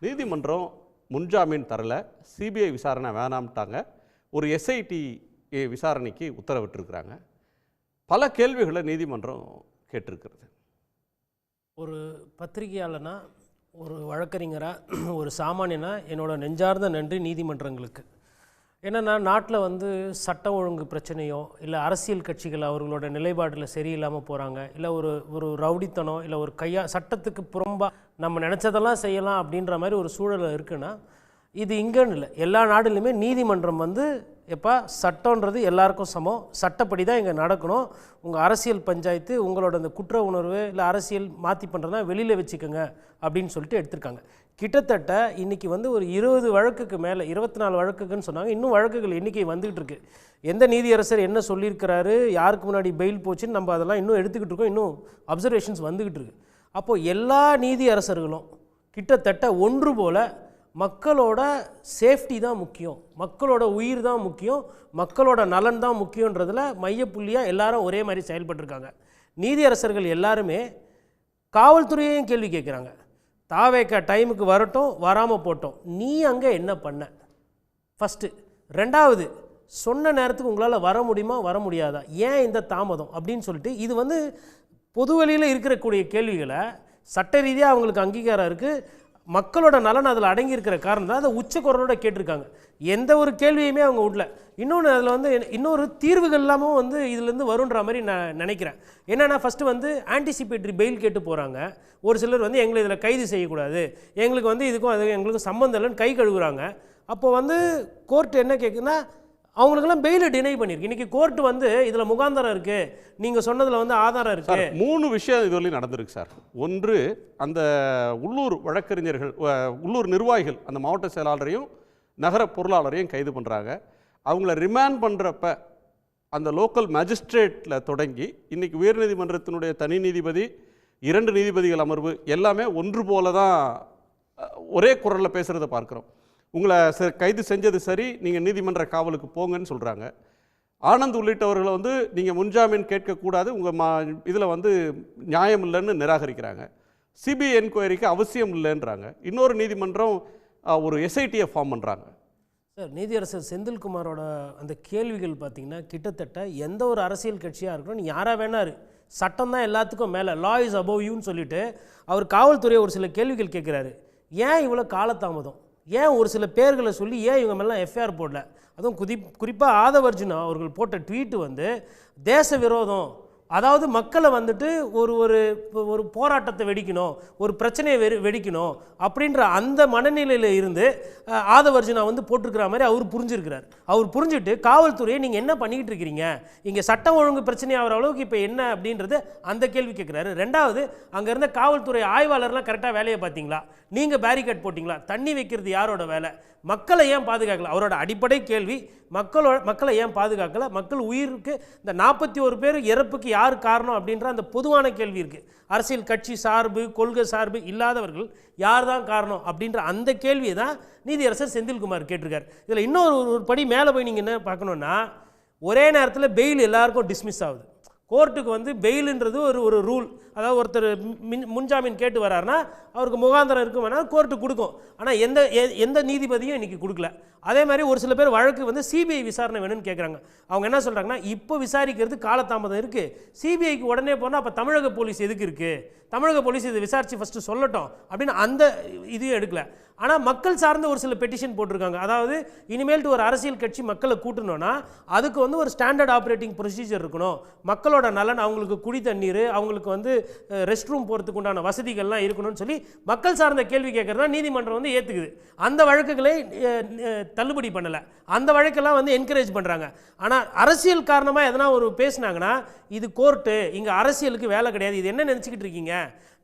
நீதிமன்றம் முன்ஜாமீன் தரல. சிபிஐ விசாரணை வேணாம்ட்டாங்க. ஒரு எஸ்ஐடி விசாரணைக்கு உத்தரவிட்டிருக்கிறாங்க. பல கேள்விகளை நீதிமன்றம் கேட்டிருக்கிறது. ஒரு பத்திரிகையாளனா ஒரு வழக்கறிஞராக ஒரு சாமானியனா என்னோட நெஞ்சார்ந்த நன்றி நீதிமன்றங்களுக்கு. என்னென்னா நாட்டில் வந்து சட்டம் ஒழுங்கு பிரச்சனையோ இல்லை அரசியல் கட்சிகள் அவர்களோட நிலைப்பாட்டில் சரியில்லாமல் போகிறாங்க இல்லை ஒரு ஒரு ரவுடித்தனம் இல்லை ஒரு கையா சட்டத்துக்கு புறம்பாக நம்ம நினச்சதெல்லாம் செய்யலாம் அப்படின்ற மாதிரி ஒரு சூழல் இருக்குன்னா இது இங்கேன்னு இல்லை. எல்லா நாடுலையுமே நீதிமன்றம் வந்து எப்பா சட்டன்றது எல்லாருக்கும் சமம். சட்டப்படி தான் இங்கே நடக்கணும். உங்கள் அரசியல் பஞ்சாயத்து உங்களோட அந்த குற்ற உணர்வு இல்லை அரசியல் மாற்றி பண்ணுறதுனா வெளியில் வச்சுக்கோங்க அப்படின்னு சொல்லிட்டு எடுத்திருக்காங்க. கிட்டத்தட்ட இன்றைக்கி வந்து ஒரு இருபது வழக்குக்கு மேலே இருபத்தி நாலு வழக்குக்குன்னு சொன்னாங்க. இன்னும் வழக்குகள் எண்ணிக்கை வந்துகிட்டு இருக்கு. எந்த நீதியரசர் என்ன சொல்லியிருக்கிறாரு யாருக்கு முன்னாடி பெயில் போச்சுன்னு நம்ம அதெல்லாம் இன்னும் எடுத்துக்கிட்டு இருக்கோம். இன்னும் அப்சர்வேஷன்ஸ் வந்துக்கிட்டு இருக்கு. அப்போது எல்லா நீதியரசர்களும் கிட்டத்தட்ட ஒன்று போல் மக்களோட சேஃப்டி தான் முக்கியம். மக்களோட உயிர் தான் முக்கியம். மக்களோட நலன் தான் முக்கியன்றதில் மையப்புள்ளியாக எல்லாரும் ஒரே மாதிரி செயல்பட்டிருக்காங்க. நீதியரசர்கள் எல்லாருமே காவல்துறையையும் கேள்வி கேட்குறாங்க. தாவேக்க டைமுக்கு வரட்டும் வராமல் போட்டோம். நீ அங்கே என்ன பண்ண? ஃபஸ்ட்டு ரெண்டாவது சொன்ன நேரத்துக்கு உங்களால் வர முடியுமா வர முடியாதா? ஏன் இந்த தாமதம்? அப்படின்னு சொல்லிட்டு இது வந்து பொதுவெளியில் இருக்கக்கூடிய கேள்விகளை சட்ட ரீதியாக அவங்களுக்கு அங்கீகாரம் இருக்குது மக்களோட நலன் அதில் அடங்கியிருக்கிற காரணம் தான் அதை உச்சக்குரலோட கேட்டிருக்காங்க. எந்த ஒரு கேள்வியுமே அவங்க விடல இன்னொன்று அதில் வந்து இன்னொரு தீர்வுகள் இல்லாமல் வந்து இதுலேருந்து வருன்ற மாதிரி நான் நினைக்கிறேன். என்னென்னா ஃபஸ்ட்டு வந்து ஆன்டிசிபேட்டரி பெயில் கேட்டு போகிறாங்க ஒரு சிலர் வந்து எங்களை இதில் கைது செய்யக்கூடாது. எங்களுக்கு வந்து இதுக்கும் அது எங்களுக்கும் சம்மந்தம் இல்லைன்னு கை கழுவுறாங்க. அப்போ வந்து கோர்ட் என்ன கேட்குன்னா அவங்களுக்கெல்லாம் பெயிலை டினை பண்ணிருக்கு. இன்றைக்கி கோர்ட் வந்து இதில் முகாந்தரம் இருக்கு. நீங்கள் சொன்னதில் வந்து ஆதாரம் இருக்கு. மூணு விஷயம் இதுவரையும் நடந்திருக்கு சார். ஒன்று அந்த உள்ளூர் வழக்கறிஞர்கள் உள்ளூர் நிர்வாகிகள் அந்த மாவட்ட செயலாளரையும் நகர பொருளாளரையும் கைது பண்ணுறாங்க அவங்கள ரிமாண்ட் பண்ணுறப்ப அந்த லோக்கல் மேஜிஸ்ட்ரேட்டில் தொடங்கி இன்னைக்கு உயர்நீதிமன்றத்தினுடைய தனி நீதிபதி இரண்டு நீதிபதிகள் அமர்வு எல்லாமே ஒன்று போல தான் ஒரே குரலில் பேசுகிறத பார்க்குறோம். உங்களை ச- கைது செஞ்சது சரி நீங்கள் நீதிமன்ற காவலுக்கு போங்கன்னு சொல்கிறாங்க ஆனந்த் உள்ளிட்டவர்களை வந்து நீங்கள் முன்ஜாமீன் கேட்கக்கூடாது உங்கள் மா இதில் வந்து நியாயம் இல்லைன்னு நிராகரிக்கிறாங்க. சிபிஐ என்கொயரிக்கு அவசியம் இல்லைன்றாங்க. இன்னொரு நீதிமன்றம் ஒரு எஸ்ஐடியை ஃபார்ம் பண்ணுறாங்க சார் நீதியரசர் செந்தில்குமாரோட அந்த கேள்விகள் பார்த்திங்கன்னா கிட்டத்தட்ட எந்த ஒரு அரசியல் கட்சியாக இருக்கணும் யாராக வேணாரு சட்டம் தான் எல்லாத்துக்கும் மேலே லா இஸ் அபவ் யூன்னு சொல்லிட்டு அவர் காவல்துறையை ஒரு சில கேள்விகள் கேட்குறாரு. ஏன் இவ்வளோ காலதாமதம்? ஏன் ஒரு சில பேர்களை சொல்லி ஏன் இவங்க மேலாம் எஃப்ஐஆர் போடல? அதுவும் குதி குறிப்பாக ஆதவர்ஜுனா அவர்கள் போட்ட ட்வீட்டு வந்து தேச விரோதம் அதாவது மக்களை வந்துட்டு ஒரு ஒரு ஒரு போராட்டத்தை வெடிக்கணும் ஒரு பிரச்சனையை வெறு வெடிக்கணும் அப்படின்ற அந்த மனநிலையில் இருந்து அஹ், ஆதவர்ஜுனா வந்து போட்டிருக்கிற மாதிரி அவர் புரிஞ்சிருக்கிறார். அவர் புரிஞ்சுட்டு காவல்துறையை நீங்கள் என்ன பண்ணிக்கிட்டு இருக்கிறீங்க இங்கே சட்டம் ஒழுங்கு பிரச்சனை ஆகிற அளவுக்கு இப்போ என்ன? அப்படின்றது அந்த கேள்வி கேட்குறாரு. ரெண்டாவது அங்கே இருந்த காவல்துறை ஆய்வாளர்லாம் கரெக்டாக வேலையை பார்த்தீங்களா? நீங்கள் பேரிகேட் போட்டிங்களா? தண்ணி வைக்கிறது யாரோட வேலை? மக்களை ஏன் பாதுகாக்கல? அவரோட அடிப்படை கேள்வி மக்களோட மக்களை ஏன் பாதுகாக்கல? மக்கள் உயிருக்கு இந்த நாற்பத்தி ஒரு பேர் இறப்புக்கு யார் காரணம் அப்படின்ற அந்த பொதுவான கேள்வி இருக்குது அரசியல் கட்சி சார்பு கொள்கை சார்பு இல்லாதவர்கள் யார் தான் காரணம் அப்படின்ற அந்த கேள்வியை தான் நீதியரசர் செந்தில்குமார் கேட்டிருக்கார். இதில் இன்னொரு ஒரு- ஒரு படி மேலே போய் நீங்கள் என்ன பார்க்கணுன்னா ஒரே நேரத்தில் பெயில் எல்லாருக்கும் டிஸ்மிஸ் ஆகுது. கோர்ட்டுக்கு வந்து பெயிலுன்றது ஒரு ஒரு ரூல். அதாவது ஒருத்தர் மின் முன்ஜாமீன் கேட்டு வராருன்னா அவருக்கு முகாந்திரம் இருக்கும் வேணால் கோர்ட்டு கொடுக்கும். ஆனால் எந்த எ- எந்த நீதிபதியும் இன்றைக்கி கொடுக்கல. அதே மாதிரி ஒரு சில பேர் வழக்கு வந்து சிபிஐ விசாரணை வேணும்னு கேட்குறாங்க அவங்க என்ன சொல்கிறாங்கன்னா இப்போ விசாரிக்கிறது காலதாமதம் இருக்குது சிபிஐக்கு உடனே போனால் அப்போ தமிழக போலீஸ் எதுக்கு இருக்குது தமிழக போலீஸ் இதை விசாரித்து ஃபஸ்ட்டு சொல்லட்டும். அப்படின்னு அந்த இதையும் எடுக்கலை. ஆனால் மக்கள் சார்ந்த ஒரு சில பெட்டிஷன் போட்டிருக்காங்க. அதாவது இனிமேல்ட்டு ஒரு அரசியல் கட்சி மக்களை கூட்டணும்னா அதுக்கு வந்து ஒரு ஸ்டாண்டர்ட் ஆப்ரேட்டிங் ப்ரொசீஜர் இருக்கணும். மக்களோட நலன் அவங்களுக்கு குடி தண்ணீர் அவங்களுக்கு வந்து ரெஸ்ட் ரூம் போகிறதுக்கு உண்டான வசதிகள்லாம் இருக்கணும்னு சொல்லி மக்கள் சார்ந்த கேள்வி கேட்குறதா நீதிமன்றம் வந்து ஏற்றுக்குது அந்த வழக்குகளை தள்ளுபடி பண்ணலை. அந்த வழக்கெல்லாம் வந்து என்கரேஜ் பண்ணுறாங்க ஆனால் அரசியல் காரணமாக எதனா ஒரு பேசுனாங்கன்னா இது கோர்ட்டு இங்கே அரசியலுக்கு வேலை கிடையாது. இது என்ன நினச்சிக்கிட்டு இருக்கீங்க?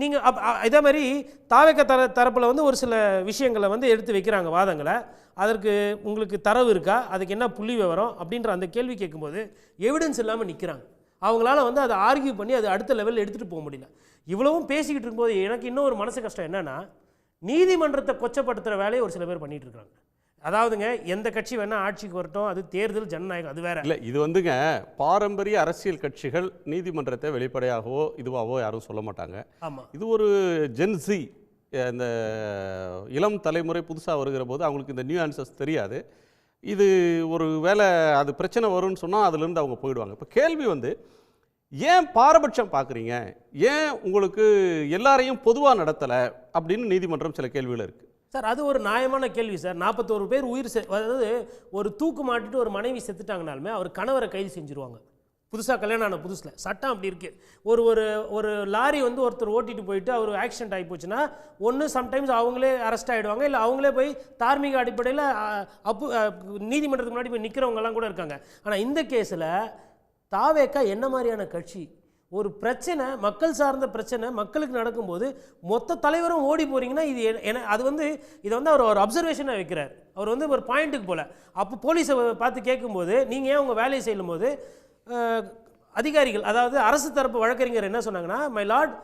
நீங்கள் அப் இதே மாதிரி தாவேக்க தர தரப்பில் வந்து ஒரு சில விஷயம் விஷயங்களை வந்து எடுத்து வைக்கிறாங்க வாதங்களை. அதற்கு உங்களுக்கு தரவு இருக்கா? அதுக்கு என்ன புள்ளி விவரம்? அப்படின்ற அந்த கேள்வி கேட்கும்போது எவிடன்ஸ் இல்லாமல் நிற்கிறாங்க அவங்களால வந்து அதை ஆர்கியூ பண்ணி அது அடுத்த லெவலில் எடுத்துகிட்டு போக முடியல. இவ்வளவும் பேசிக்கிட்டு இருக்கும்போது எனக்கு இன்னும் ஒரு மனசு கஷ்டம் என்னன்னா நீதிமன்றத்தை கொச்சப்படுத்துகிற வேலையை ஒரு சில பேர் பண்ணிட்டு இருக்காங்க. அதாவதுங்க எந்த கட்சி வேணால் ஆட்சிக்கு வரட்டும் அது தேர்தல் ஜனநாயகம் அது வேற. இல்லை இது வந்துங்க பாரம்பரிய அரசியல் கட்சிகள் நீதிமன்றத்தை வெளிப்படையாகவோ இதுவாகவோ யாரும் சொல்ல மாட்டாங்க. ஆமாம் இது ஒரு ஜென்சி இந்த இளம் தலைமுறை புதுசாக வருகிற போது அவங்களுக்கு இந்த நியூ ஆன்சர்ஸ் தெரியாது. இது ஒரு வேலை அது பிரச்சனை வரும்னு சொன்னால் அதுலேருந்து அவங்க போயிடுவாங்க. இப்போ கேள்வி வந்து ஏன் பாரபட்சம் பார்க்குறீங்க ஏன் உங்களுக்கு எல்லாரையும் பொதுவாக நடத்தலை? அப்படின்னு நீதிமன்றம் சில கேள்விகள் இருக்குது சார் அது ஒரு நியாயமான கேள்வி சார். நாற்பத்தோரு பேர் உயிர் செ அதாவது ஒரு தூக்கு மாட்டிட்டு ஒரு மனைவி செத்துட்டாங்கனாலுமே அவர் கணவரை கைது செஞ்சுருவாங்க. புதுசாக கல்யாணம் ஆன புதுசில். சட்டம் அப்படி இருக்குது ஒரு ஒரு ஒரு லாரி வந்து ஒருத்தர் ஓட்டிட்டு போயிட்டு அவர் ஆக்சிடென்ட் ஆகி போச்சுன்னா ஒன்று சம்டைம்ஸ் அவங்களே அரெஸ்ட் ஆகிடுவாங்க இல்லை அவங்களே போய் தார்மீக அடிப்படையில் அப்பு நீதிமன்றத்துக்கு முன்னாடி போய் நிற்கிறவங்கலாம் கூட இருக்காங்க. ஆனால் இந்த கேஸில் தாவேக்கா என்ன மாதிரியான கட்சி? ஒரு பிரச்சனை மக்கள் சார்ந்த பிரச்சனை மக்களுக்கு நடக்கும்போது மொத்த தலைவரும் ஓடி போகிறீங்கன்னா இது என அது வந்து இதை வந்து அவர் ஒரு அப்சர்வேஷனாக வைக்கிறார். அவர் வந்து ஒரு பாயிண்ட்டுக்கு போல. அப்போ போலீஸை பார்த்து கேட்கும்போது நீங்கள் ஏன் உங்கள் வேலையை செய்யும்போது அதிகாரிகள் அதாவது அரசு தரப்பு வழக்கறிஞர் என்ன சொன்னாங்கன்னா மை லார்ட்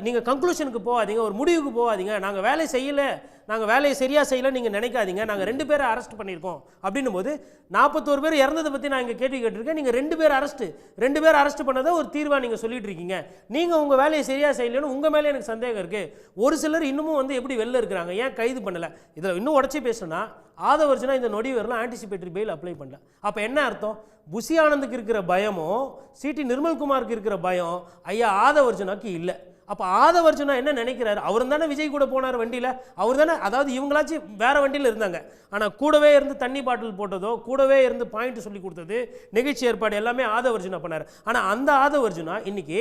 நீங்கள் கன்க்ளூஷனுக்கு போகாதீங்க ஒரு முடிவுக்கு போகாதீங்க நாங்கள் வேலை செய்யலை நாங்கள் வேலையை சரியாக செய்யலை நீங்கள் நினைக்காதீங்க. நாங்கள் ரெண்டு பேரை அரெஸ்ட் பண்ணியிருக்கோம். அப்படின்னும் போது நாற்பத்தோரு பேர் இறந்ததை பற்றி நான் இங்கே கேள்வி கேட்டிருக்கேன். நீங்கள் ரெண்டு பேர் அரெஸ்ட்டு ரெண்டு பேர் அரெஸ்ட் பண்ணதை ஒரு தீர்வாக நீங்கள் சொல்லிட்டு இருக்கீங்க. நீங்கள் உங்கள் வேலையை சரியாக செய்யலைன்னு உங்கள் மேலே எனக்கு சந்தேகம் இருக்குது ஒரு சிலர் இன்னமும் வந்து எப்படி வெளில இருக்கிறாங்க? ஏன் கைது பண்ணலை? இதில் இன்னும் உடச்சி பேசணும்னா ஆதவர்ஜனா இந்த நொடி வரலாம் ஆன்டிசிபேட்டரி பெயில் அப்ளை பண்ணல. அப்போ என்ன அர்த்தம்? புசி ஆனந்துக்கு இருக்கிற பயமும் சிடி நிர்மல்குமாருக்கு இருக்கிற பயம் ஐயா ஆதவர்ஜனாக்கு இல்லை. அப்போ ஆதவர்ஜுனா என்ன நினைக்கிறாரு? அவர் தானே விஜய் கூட போனார் வண்டியில்? அவர் தானே அதாவது இவங்களாச்சும் வேறு வண்டியில் இருந்தாங்க. ஆனால் கூடவே இருந்து தண்ணி பாட்டில் போட்டதோ கூடவே இருந்து பாயிண்ட் சொல்லி கொடுத்தது நிகழ்ச்சி ஏற்பாடு எல்லாமே ஆதவர்ஜுனா பண்ணார். ஆனால் அந்த ஆதவர்ஜுனா இன்றைக்கி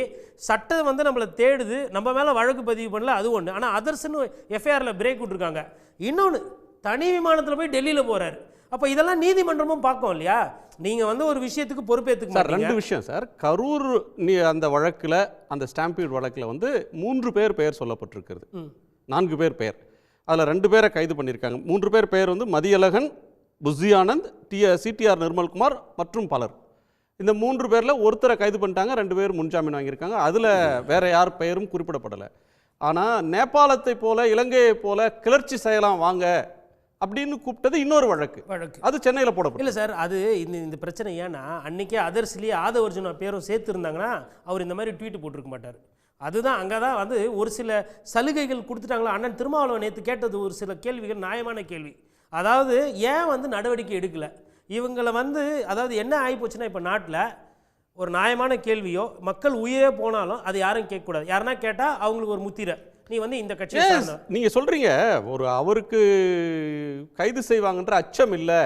சட்டம் வந்து நம்மளை தேடுது நம்ம மேலே வழக்கு பதிவு பண்ணல அது ஒன்று ஆனால் அதர்ஸ்னு எஃப்ஐஆரில் பிரேக் விட்ருக்காங்க இன்னொன்று தனி விமானத்தில் போய் டெல்லியில் போகிறாரு அப்போ இதெல்லாம் நீதிமன்றமும் பார்க்கும் இல்லையா? நீங்கள் வந்து ஒரு விஷயத்துக்கு பொறுப்பேற்றுக்க சார் ரெண்டு விஷயம் சார். கரூர் நீ அந்த வழக்கில் அந்த ஸ்டாம்பீட் வழக்கில் வந்து மூன்று பேர் பெயர் சொல்லப்பட்டிருக்கிறது. நான்கு பேர் பெயர். அதில் ரெண்டு பேரை கைது பண்ணியிருக்காங்க. மூன்று பேர் பெயர் வந்து மதியழகன் புஸ்ஸி ஆனந்த் டி சிடிஆர் நிர்மல்குமார் மற்றும் பலர். இந்த மூன்று பேரில் ஒருத்தரை கைது பண்ணிட்டாங்க ரெண்டு பேர் முன்ஜாமீன் வாங்கியிருக்காங்க. அதில் வேற யார் பெயரும் குறிப்பிடப்படலை. ஆனால் நேபாளத்தை போல இலங்கையை போல கிளர்ச்சி செய்யலாம் வாங்க அப்படின்னு கூப்பிட்டது இன்னொரு வழக்கு. வழக்கு. அது சென்னையில் போடப்பட்டது. இல்லை சார் அது இந்த இந்த பிரச்சனை ஏன்னா அன்னைக்கே அதர்ஸ்லேயே ஆதவர்ஜுனா பேரும் சேர்த்து இருந்தாங்கன்னா அவர் இந்த மாதிரி ட்வீட் போட்டிருக்க மாட்டார். அதுதான் அங்கே தான் வந்து ஒரு சில சலுகைகள் கொடுத்துட்டாங்களா? அண்ணன் திருமாவளவன் நேற்று கேட்டது ஒரு சில கேள்விகள் நியாயமான கேள்வி. அதாவது ஏன் வந்து நடவடிக்கை எடுக்கலை? இவங்களை வந்து அதாவது என்ன ஆகிப்போச்சுன்னா இப்போ நாட்டில் ஒரு நியாயமான கேள்வியோ மக்கள் உயிரே போனாலும் அது யாரும் கேட்கக்கூடாது. யாருன்னா கேட்டால் அவங்களுக்கு ஒரு முத்திரை. நீ வந்து இந்த கட்சியை. நீங்க சொல்றீங்க ஒரு அவருக்கு கைது செய்வாங்கன்ற அச்சம் இல்லை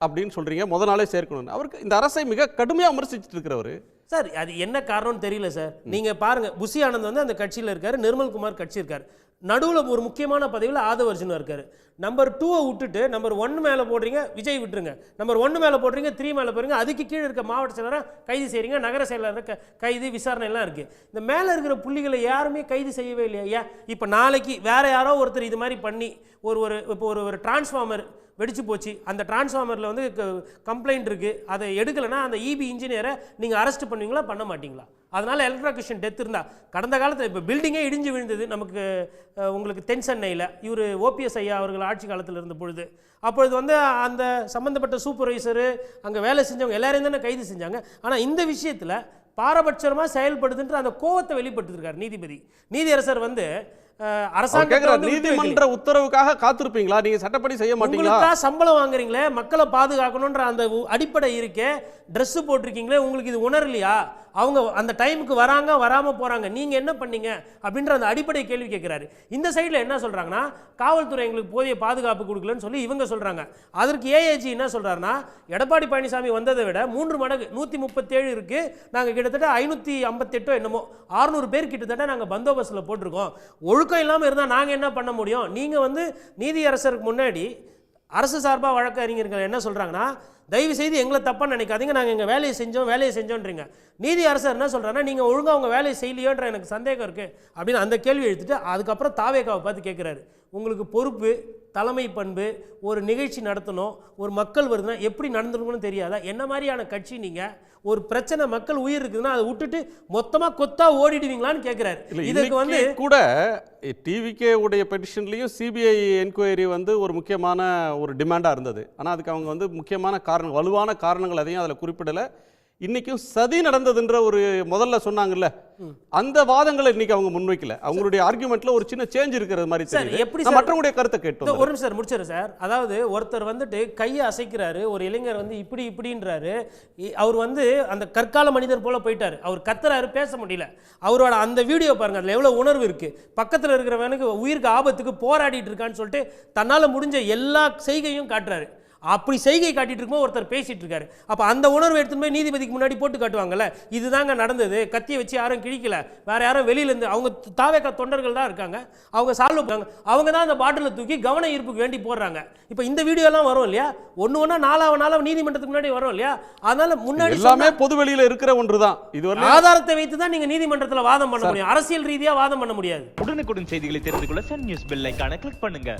அப்படின்னு சொல்கிறீங்க முத நாளே சேர்க்கணும் அவருக்கு இந்த அரசை மிக கடுமையாக விமர்சிச்சுட்டு இருக்கிறவர். சார் அது என்ன காரணம்னு தெரியல சார். நீங்கள் பாருங்க புசி ஆனந்த் வந்து அந்த கட்சியில் இருக்கார் நிர்மல்குமார் கட்சி இருக்கார். நடுவில் ஒரு முக்கியமான பதவியில் ஆதவர்ஜுனா இருக்கார். நம்பர் டூவை விட்டுட்டு நம்பர் ஒன்று மேலே போடுறீங்க விஜய் விட்டுருங்க. நம்பர் ஒன்று மேலே போடுறீங்க த்ரீ மேலே போடுறீங்க அதுக்கு கீழே இருக்க மாவட்ட செயலராக கைது செய்கிறீங்க நகர செயலர் க கைது விசாரணை எல்லாம் இருக்குது இந்த மேலே இருக்கிற புள்ளிகளை யாருமே கைது செய்யவே இல்லையா? ஏன்? இப்போ நாளைக்கு வேற யாரோ ஒருத்தர் இது மாதிரி பண்ணி ஒரு ஒரு இப்போ ஒரு ஒரு டிரான்ஸ்ஃபார்மர் வெடிச்சு போச்சு. அந்த டிரான்ஸ்ஃபார்மரில் வந்து கம்ப்ளைண்ட் இருக்குது அதை எடுக்கலைன்னா அந்த இபி இன்ஜினியரை நீங்கள் அரெஸ்ட் பண்ணுவீங்களா பண்ண மாட்டிங்களா? அதனால் எலக்ட்ராக்யூஷன் டெத் இருந்தால் கடந்த காலத்தில் இப்போ பில்டிங்கே இடிஞ்சு விழுந்தது. நமக்கு உங்களுக்கு தென் சென்னையில். இவர் ஓபிஎஸ் ஐயா அவர்கள் ஆட்சி காலத்தில் இருந்த பொழுது. அப்பொழுது வந்து அந்த சம்மந்தப்பட்ட சூப்பர்வைசரு அங்கே வேலை செஞ்சவங்க எல்லாரையும் தானே கைது செஞ்சாங்க. ஆனால் இந்த விஷயத்தில் பாரபட்சமாக செயல்படுதுன்ற அந்த கோவத்தை வெளிப்பட்டுருக்கார் நீதிபதி. நீதியரசர் வந்து வைக்கல. நீதிமன்ற உத்தரவுக்காக காத்திருப்பீங்களா? நீங்க சட்டப்படி செய்ய மாட்டீங்களா? சம்பளம் வாங்குறீங்களே? மக்களை பாதுகாக்கணுன்ற அந்த அடிப்படை இருக்கே. Dress போட்டிருக்கீங்களே உங்களுக்கு இது உணரலையா? அவங்க அந்த டைமுக்கு வராங்க வராம போறாங்க. நீங்க என்ன பண்ணீங்க? அப்படின்ற அந்த அடிப்படை கேள்வி கேட்கிறாரு இந்த சைடுல என்ன சொல்றாங்கன்னா காவல்துறை எங்களுக்கு போதிய பாதுகாப்பு கொடுக்கலன்னு சொல்லி இவங்க சொல்றாங்க. அதற்கு ஏஏஜி என்ன சொல்றாருன்னா எடப்பாடி பழனிசாமி வந்ததை விட மூன்று மடங்கு நூற்றி முப்பத்தேழு இருக்கு. நாங்க கிட்டத்தட்ட ஐநூற்றி ஐம்பத்தெட்டோ என்னமோ ஆறுநூறு பேர் கிட்டத்தட்ட நாங்க பந்தோபஸ்தில் போட்டிருக்கோம். ஒழுக்கம் இல்லாமல் இருந்தால் நாங்கள் என்ன பண்ண முடியும்? நீங்கள் வந்து நீதியரசருக்கு முன்னாடி அரசு சார்பாக வழக்கறிஞர்கள் என்ன சொல்கிறாங்கன்னா தயவு செய்து எங்களை தப்பாக நினைக்காதீங்க நாங்கள் எங்கள் வேலையை செஞ்சோம் வேலையை செஞ்சோன்றீங்க. நீதி அரசர் என்ன சொல்கிறாங்கன்னா நீங்கள் ஒழுங்காக உங்கள் வேலையை செய்யலையோன்ற எனக்கு சந்தேகம் இருக்குது அப்படின்னு அந்த கேள்வி எழுத்துட்டு அதுக்கப்புறம் தாவேக்காவை பார்த்து கேட்குறாரு உங்களுக்கு பொறுப்பு தலைமை பண்பு ஒரு நிகழ்ச்சி நடத்தணும் ஒரு மக்கள் வருதுன்னா எப்படி நடந்துருக்கணும்னு தெரியாதா? என்ன மாதிரியான கட்சி நீங்கள் ஒரு பிரச்சனை மக்கள் உயிர் இருக்குதுன்னா அதை விட்டுட்டு மொத்தமாக கொத்தா ஓடிடுவீங்களான்னு கேட்குறாரு இதுக்கு வந்து கூட டிவிகே உடைய பெட்டிஷன்லையும் சிபிஐ என்கொயரி வந்து ஒரு முக்கியமான ஒரு டிமாண்டாக இருந்தது. ஆனால் அதுக்கு அவங்க வந்து முக்கியமான காரணம் வலுவான காரணங்கள் எதையும் அதில் குறிப்பிடலை. இன்னைக்கும் சதி நடந்ததுன்ற ஒரு முதல்ல சொன்னாங்கல்ல அந்த வாதங்களை இன்னைக்கு அவங்க முன்வைக்கல. அவங்களுடைய ஆர்குமெண்ட்ல ஒரு சின்ன சேஞ்ச் இருக்கிறது மாதிரி சார், எப்படி? மற்றவங்களுடைய கருத்தை கேட்டு இந்த வந்துடுறேன். ஒரு நிமிஷம் சார் முடிச்சிடுறேன் சார். அதாவது ஒருத்தர் வந்துட்டு கையை அசைக்கிறாரு ஒரு இளைஞர் வந்து இப்படி இப்படின்றாரு. அவர் வந்து அந்த கற்கால மனிதர் போல போயிட்டாரு. அவர் கத்துறாரு பேச முடியல. அவரோட அந்த வீடியோ பாருங்க அதுல எவ்வளவு உணர்வு இருக்கு. பக்கத்துல இருக்கிறவனுக்கு உயிருக்கு ஆபத்துக்கு போராடிட்டு இருக்கான்னு சொல்லிட்டு தன்னால முடிஞ்ச எல்லா செய்கையும் காட்டுறாரு. அப்படி செய்கை காட்டிட்டு இருக்கும்போது ஒருத்தர் பேசிட்டு இருக்காரு. அப்ப அந்த உணர்வு எடுத்துட்டு போய் நீதிபதிக்கு முன்னாடி போட்டு காட்டுவாங்கல்ல? இதுதாங்க நடந்தது. கத்தியை வச்சு யாரும் கிழிக்கல. வேற யாரும் வெளியில இருந்து அவங்க தாவேக்கா தொண்டர்கள் தான் இருக்காங்க. அவங்க சால்வ் பண்ணாங்க அவங்க தான் அந்த பாட்டிலை தூக்கி கவன ஈர்ப்புக்கு வேண்டி போடுறாங்க. இப்போ இந்த வீடியோ எல்லாம் வரும் இல்லையா? ஒண்ணு ஒண்ணா நாலாவது நாளாக நீதிமன்றத்துக்கு முன்னாடி வரும் இல்லையா? அதனால முன்னாடி எல்லாமே பொது வெளியில இருக்கிற ஒன்றுதான் இதுவரை சொன்ன ஆதாரத்தை வைத்து தான் நீங்க நீதிமன்றத்துல வாதம் பண்ண முடியும். அரசியல் ரீதியா வாதம் பண்ண முடியாது. உடனுக்குடன் செய்திகளை தெரிந்து கொள்ள சன் நியூஸ் பெல் ஐகானை கிளிக் பண்ணுங்க.